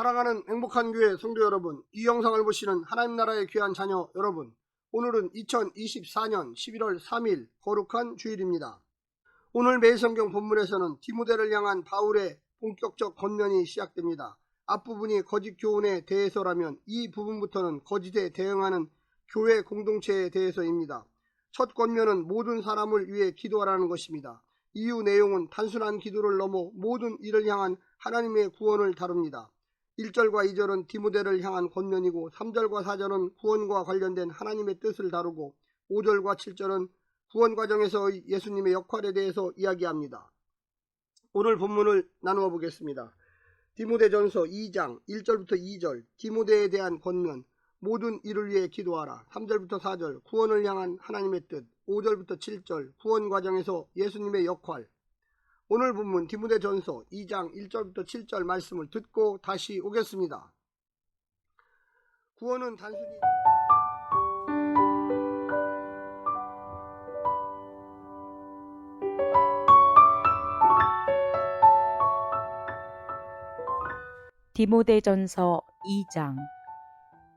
거룩한 교회 성도 여러분, 이 영상을 보시는 하나님 나라의 귀한 자녀 여러분, 오늘은 2024년 11월 3일 거룩한 주일입니다. 오늘 매성경 본문에서는 디모데를 향한 바울의 본격적 권면이 시작됩니다. 앞부분이 거짓 교훈에 대해서라면 이 부분부터는 거짓에 대응하는 교회 공동체에 대해서입니다. 첫 권면은 모든 사람을 위해 기도하라는 것입니다. 이후 내용은 단순한 기도를 넘어 모든 일을 향한 하나님의 구원을 다룹니다. 1절과 2절은 디모데를 향한 권면이고 3절과 4절은 구원과 관련된 하나님의 뜻을 다루고 5절과 7절은 구원 과정에서의 예수님의 역할에 대해서 이야기합니다. 오늘 본문을 나누어 보겠습니다. 디모데전서 2장 1절부터 2절 디모데에 대한 권면 모든 일을 위해 기도하라 3절부터 4절 구원을 향한 하나님의 뜻 5절부터 7절 구원 과정에서 예수님의 역할 오늘 본문 디모데전서 2장 1절부터 7절 말씀을 듣고 다시 오겠습니다. 구원은 단순히 디모데전서 2장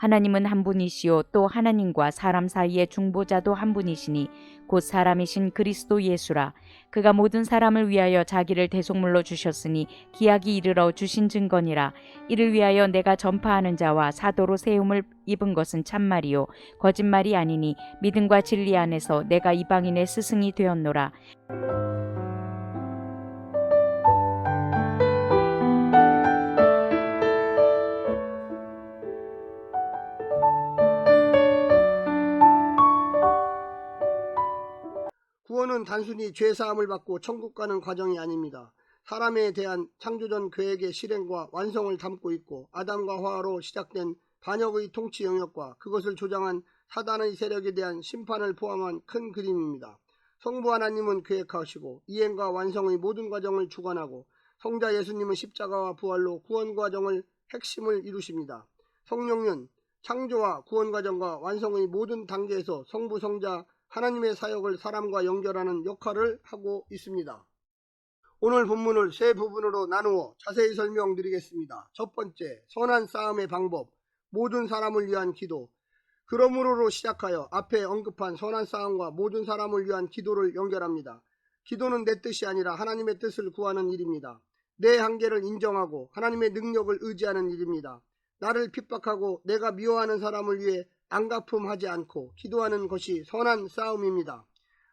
하나님은 한 분이시요 또 하나님과 사람 사이의 중보자도 한 분이시니 곧 사람이신 그리스도 예수라. 그가 모든 사람을 위하여 자기를 대속물로 주셨으니 기약이 이르러 주신 증거니라. 이를 위하여 내가 전파하는 자와 사도로 세움을 입은 것은 참말이요 거짓말이 아니니 믿음과 진리 안에서 내가 이방인의 스승이 되었노라 구원은 단순히 죄 사함을 받고 천국 가는 과정이 아닙니다. 사람에 대한 창조전 계획의 실행과 완성을 담고 있고 아담과 화와로 시작된 반역의 통치 영역과 그것을 조장한 사단의 세력에 대한 심판을 포함한 큰 그림입니다. 성부 하나님은 계획하시고 이행과 완성의 모든 과정을 주관하고 성자 예수님은 십자가와 부활로 구원 과정을 핵심을 이루십니다. 성령은 창조와 구원 과정과 완성의 모든 단계에서 성부 성자 하나님의 사역을 사람과 연결하는 역할을 하고 있습니다. 오늘 본문을 세 부분으로 나누어 자세히 설명드리겠습니다. 첫 번째, 선한 싸움의 방법, 모든 사람을 위한 기도. 그러므로로 시작하여 앞에 언급한 선한 싸움과 모든 사람을 위한 기도를 연결합니다. 기도는 내 뜻이 아니라 하나님의 뜻을 구하는 일입니다. 내 한계를 인정하고 하나님의 능력을 의지하는 일입니다. 나를 핍박하고 내가 미워하는 사람을 위해 안가품하지 않고 기도하는 것이 선한 싸움입니다.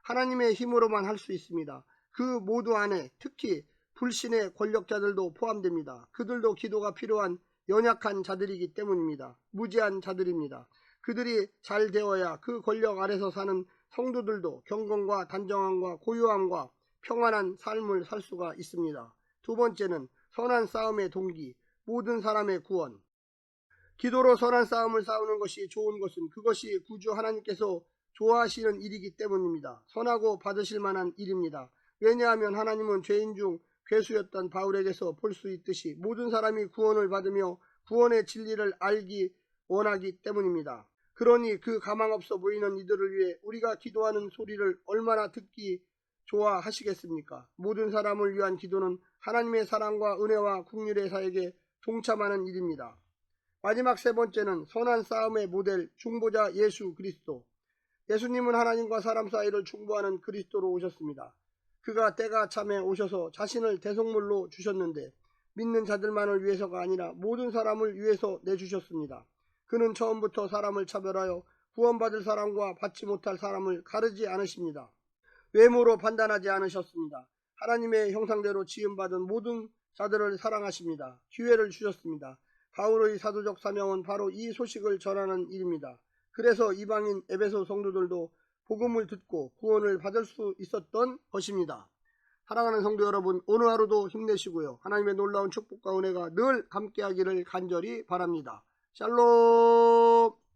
하나님의 힘으로만 할 수 있습니다. 그 모두 안에 특히 불신의 권력자들도 포함됩니다. 그들도 기도가 필요한 연약한 자들이기 때문입니다. 무지한 자들입니다. 그들이 잘 되어야 그 권력 아래서 사는 성도들도 경건과 단정함과 고요함과 평안한 삶을 살 수가 있습니다. 두 번째는 선한 싸움의 동기, 모든 사람의 구원. 기도로 선한 싸움을 싸우는 것이 좋은 것은 그것이 구주 하나님께서 좋아하시는 일이기 때문입니다. 선하고 받으실 만한 일입니다. 왜냐하면 하나님은 죄인 중 괴수였던 바울에게서 볼 수 있듯이 모든 사람이 구원을 받으며 구원의 진리를 알기 원하기 때문입니다. 그러니 그 가망 없어 보이는 이들을 위해 우리가 기도하는 소리를 얼마나 듣기 좋아하시겠습니까? 모든 사람을 위한 기도는 하나님의 사랑과 은혜와 국률의 사역에 동참하는 일입니다. 마지막 세 번째는 선한 싸움의 모델 중보자 예수 그리스도. 예수님은 하나님과 사람 사이를 중보하는 그리스도로 오셨습니다. 그가 때가 참에 오셔서 자신을 대속물로 주셨는데 믿는 자들만을 위해서가 아니라 모든 사람을 위해서 내주셨습니다. 그는 처음부터 사람을 차별하여 구원받을 사람과 받지 못할 사람을 가르지 않으십니다. 외모로 판단하지 않으셨습니다. 하나님의 형상대로 지음받은 모든 자들을 사랑하십니다. 기회를 주셨습니다. 바울의 사도적 사명은 바로 이 소식을 전하는 일입니다. 그래서 이방인 에베소 성도들도 복음을 듣고 구원을 받을 수 있었던 것입니다. 사랑하는 성도 여러분, 오늘 하루도 힘내시고요. 하나님의 놀라운 축복과 은혜가 늘 함께하기를 간절히 바랍니다. 샬롬!